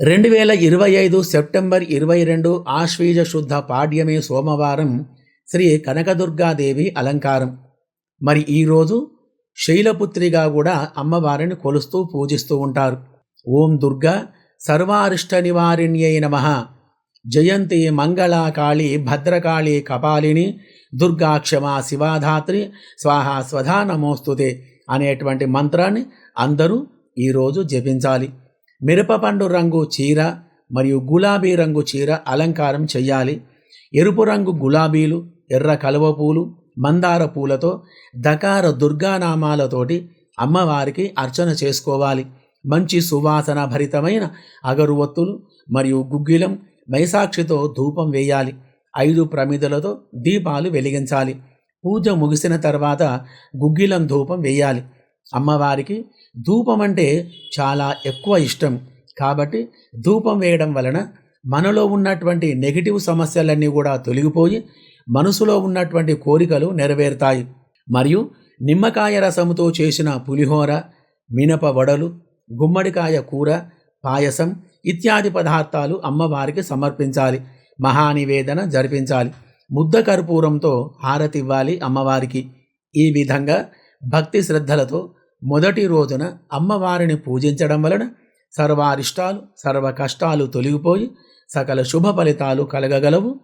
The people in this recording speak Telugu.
రెండు వేల ఇరవై ఐదు సెప్టెంబర్ ఇరవై రెండు ఆశ్వీజ శుద్ధ పాడ్యమే సోమవారం శ్రీ కనకదుర్గాదేవి అలంకారం. మరి ఈరోజు శైలపుత్రిగా కూడా అమ్మవారిని కొలుస్తూ పూజిస్తూ ఉంటారు. ఓం దుర్గా సర్వారిష్ట నివారిణ్యై నమ. జయంతి మంగళాకాళి భద్రకాళి కపాలిని దుర్గాక్షమ శివాధాత్రి స్వాహా స్వధా నమోస్తుతే అనేటువంటి మంత్రాన్ని అందరూ ఈరోజు జపించాలి. మిరపపండు రంగు చీర మరియు గులాబీ రంగు చీర అలంకారం చేయాలి ఎరుపు రంగు గులాబీలు ఎర్ర కలువ పూలు మందార పూలతో దకార దుర్గానామాలతోటి అమ్మవారికి అర్చన చేసుకోవాలి. మంచి సువాసన భరితమైన అగరువత్తులు మరియు గుగ్గిలం మైసాక్షితో ధూపం వేయాలి. ఐదు ప్రమిదలతో దీపాలు వెలిగించాలి. పూజ ముగిసిన తర్వాత గుగ్గిలం ధూపం వేయాలి. అమ్మవారికి ధూపం అంటే చాలా ఎక్కువ ఇష్టం. కాబట్టి ధూపం వేయడం వలన మనలో ఉన్నటువంటి నెగిటివ్ సమస్యలన్నీ కూడా తొలగిపోయి మనసులో ఉన్నటువంటి కోరికలు నెరవేరుతాయి. మరియు నిమ్మకాయ రసముతో చేసిన పులిహోర మినప వడలు గుమ్మడికాయ కూర పాయసం ఇత్యాది పదార్థాలు అమ్మవారికి సమర్పించాలి. మహానివేదన జరిపించాలి. ముద్ద కర్పూరంతో హారతివ్వాలి అమ్మవారికి. ఈ విధంగా భక్తి శ్రద్ధలతో మొదటి రోజున అమ్మవారిని పూజించడం వలన సర్వారిష్టాలు సర్వ కష్టాలు తొలగిపోయి సకల శుభ ఫలితాలు కలగగలవు.